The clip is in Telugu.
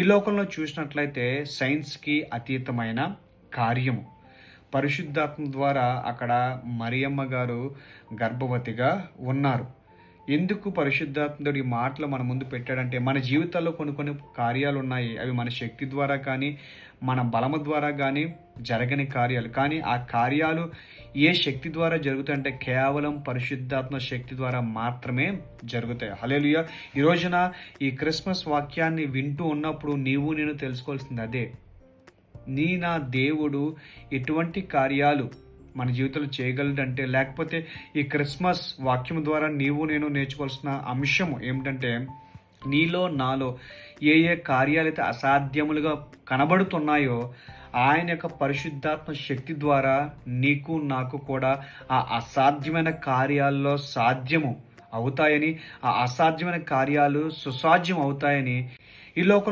ఈ లోకంలో చూసినట్లయితే సైన్స్కి అతీతమైన కార్యము. పరిశుద్ధాత్మ ద్వారా అక్కడ మరియమ్మ గారు గర్భవతిగా ఉన్నారు. ఎందుకు పరిశుద్ధాత్ముడు మాటలు మన ముందు పెట్టాడంటే మన జీవితాల్లో కొన్ని కొన్ని కార్యాలు ఉన్నాయి అవి మన శక్తి ద్వారా కానీ మన బలము ద్వారా కానీ జరగని కార్యాలు. కానీ ఆ కార్యాలు ఏ శక్తి ద్వారా జరుగుతాయంటే కేవలం పరిశుద్ధాత్మ శక్తి ద్వారా మాత్రమే జరుగుతాయి. హలేలుయ ఈ రోజున ఈ క్రిస్మస్ వాక్యాన్ని వింటూ ఉన్నప్పుడు నీవు నేను తెలుసుకోవాల్సింది అదే. నీ నా దేవుడు ఎటువంటి కార్యాలు మన జీవితంలో చేయగలడంటే లేకపోతే ఈ క్రిస్మస్ వాక్యం ద్వారా నీవు నేను నేర్చుకోవాల్సిన అంశం ఏమిటంటే నీలో నాలో ఏ ఏ కార్యాలైతే అసాధ్యములుగా కనబడుతున్నాయో ఆయన యొక్క పరిశుద్ధాత్మ శక్తి ద్వారా నీకు నాకు కూడా ఆ అసాధ్యమైన కార్యాల్లో సాధ్యము అవుతాయని ఆ అసాధ్యమైన కార్యాలు సుసాధ్యం అవుతాయని ఈ లోకంలో